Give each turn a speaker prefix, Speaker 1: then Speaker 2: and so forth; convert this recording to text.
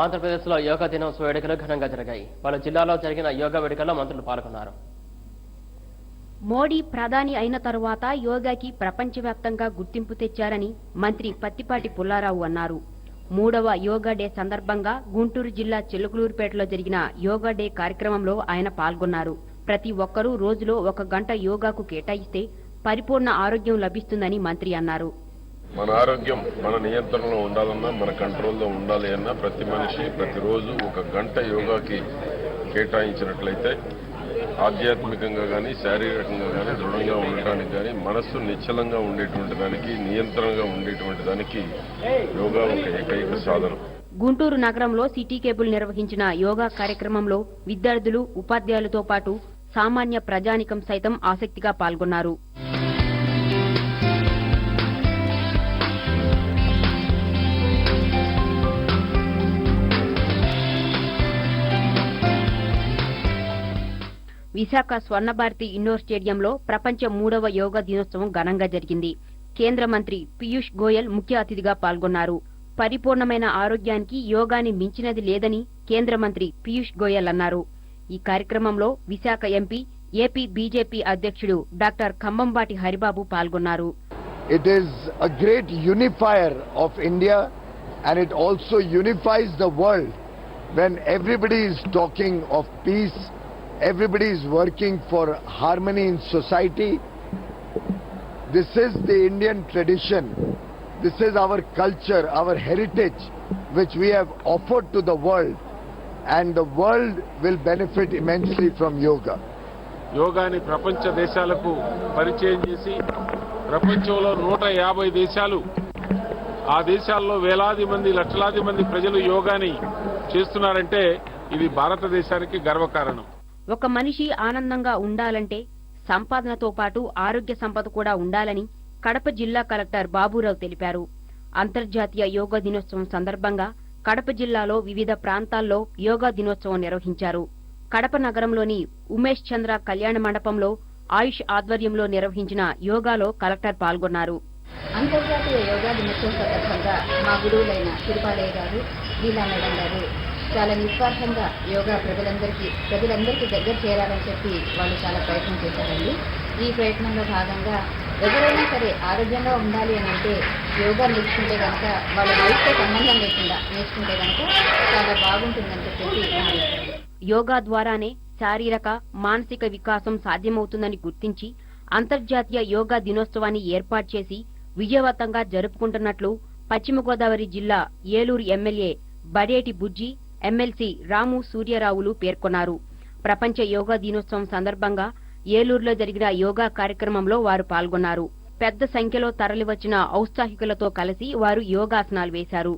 Speaker 1: ఆంధ్రప్రదేశ్లో యోగా దినోత్సవ వేడుకలు ఘనంగా జరిగాయి. పలు జిల్లాలో జరిగిన యోగా వేడుకల్లో మంత్రులు పాల్గొన్నారు.
Speaker 2: మోడీ ప్రధాని అయిన తరువాత యోగాకి ప్రపంచవ్యాప్తంగా గుర్తింపు తెచ్చారని మంత్రి పత్తిపాటి పుల్లారావు అన్నారు. మూడవ యోగా డే సందర్భంగా గుంటూరు జిల్లా చిలుకలూరుపేటలో జరిగిన యోగా డే కార్యక్రమంలో ఆయన పాల్గొన్నారు. ప్రతి ఒక్కరూ రోజులో ఒక గంట యోగాకు కేటాయిస్తే పరిపూర్ణ ఆరోగ్యం లభిస్తుందని మంత్రి అన్నారు.
Speaker 3: మన ఆరోగ్యం మన నియంత్రణలో ఉండాలన్నా మన కంట్రోల్లో ఉండాలి అన్నా ప్రతి మనిషి ప్రతిరోజు ఒక గంట యోగాకి కేటాయించినట్లయితే ఆధ్యాత్మికంగా కానీ శారీరకంగా కానీ దృఢంగా ఉండటానికి కానీ మనస్సు నిశ్చలంగా ఉండేటువంటి దానికి నియంత్రణగా ఉండేటువంటి దానికి యోగా ఒక ఏకైక సాధనం.
Speaker 2: గుంటూరు నగరంలో సిటీ కేబుల్ నిర్వహించిన యోగా కార్యక్రమంలో విద్యార్థులు ఉపాధ్యాయులతో పాటు సామాన్య ప్రజానికం సైతం ఆసక్తిగా పాల్గొన్నారు. విశాఖ స్వర్ణభారతి ఇండోర్ స్టేడియంలో ప్రపంచ మూడవ యోగా దినోత్సవం ఘనంగా జరిగింది. కేంద్ర మంత్రి పీయూష్ గోయల్ ముఖ్య అతిథిగా పాల్గొన్నారు. పరిపూర్ణమైన ఆరోగ్యానికి యోగాని మించినది లేదని కేంద్ర మంత్రి పీయూష్ గోయల్ అన్నారు. ఈ కార్యక్రమంలో విశాఖ ఎంపీ ఏపీ బీజేపీ అధ్యక్షుడు డాక్టర్ ఖమ్మంబాటి హరిబాబు పాల్గొన్నారు.
Speaker 4: It is a great unifier of India and it also unifies the world when everybody is talking of peace everybody is working for harmony in society. This is the Indian tradition. This is our culture, our heritage, which we have offered to the world. And the world will benefit immensely from yoga.
Speaker 5: యోగాని ప్రపంచ దేశాలకు పరిచయం చేసి ప్రపంచంలో నూట యాభై దేశాలు ఆ దేశాల్లో వేలాది మంది లక్షలాది మంది ప్రజలు యోగాని చేస్తున్నారంటే ఇది భారతదేశానికి గర్వకారణం
Speaker 2: ఒక మనిషి ఆనందంగా ఉండాలంటే సంపాదనతో పాటు ఆరోగ్య సంపద కూడా ఉండాలని కడప జిల్లా కలెక్టర్ బాబురావు తెలిపారు. అంతర్జాతీయ యోగా దినోత్సవం సందర్భంగా కడప జిల్లాలో వివిధ ప్రాంతాల్లో యోగా దినోత్సవం నిర్వహించారు. కడప నగరంలోని ఉమేష్ చంద్ర కళ్యాణ మండపంలో ఆయుష్ ఆధ్వర్యంలో నిర్వహించిన యోగాలో కలెక్టర్ పాల్గొన్నారు.
Speaker 6: అంతర్జాతీయ యోగా దినోత్సవం సందర్భంగా మా గురువులైన తిరుపాలయ్య గారు లీలా మేడం గారు చాలా నిస్వార్థంగా యోగా ప్రజలందరికీ ప్రజలందరికీ దగ్గర చేరాలని చెప్పి వాళ్ళు చాలా ప్రయత్నం చేశారండి. ఈ ప్రయత్నంలో భాగంగా ఎవరైనా సరే ఆరోగ్యంగా ఉండాలి అని అంటే యోగా నేర్చుకుంటే కనుక వాళ్ళ వయసుతో సంబంధం లేకుండా నేర్చుకుంటే కనుక చాలా బాగుంటుందని చెప్పేసి
Speaker 2: యోగా ద్వారానే శారీరక మానసిక వికాసం సాధ్యమవుతుందని గుర్తించి అంతర్జాతీయ యోగా దినోత్సవాన్ని ఏర్పాటు చేసి విజయవంతంగా జరుపుకుంటున్నట్లు పశ్చిమ గోదావరి జిల్లా ఏలూరు ఎమ్మెల్యే బడేటి బుజ్జి ఎమ్మెల్సీ రాము సూర్యరావులు పేర్కొన్నారు. ప్రపంచ యోగా దినోత్సవం సందర్భంగా ఏలూరులో జరిగిన యోగా కార్యక్రమంలో వారు పాల్గొన్నారు. పెద్ద సంఖ్యలో తరలివచ్చిన ఔత్సాహికులతో కలిసి వారు యోగాసనాలు వేశారు.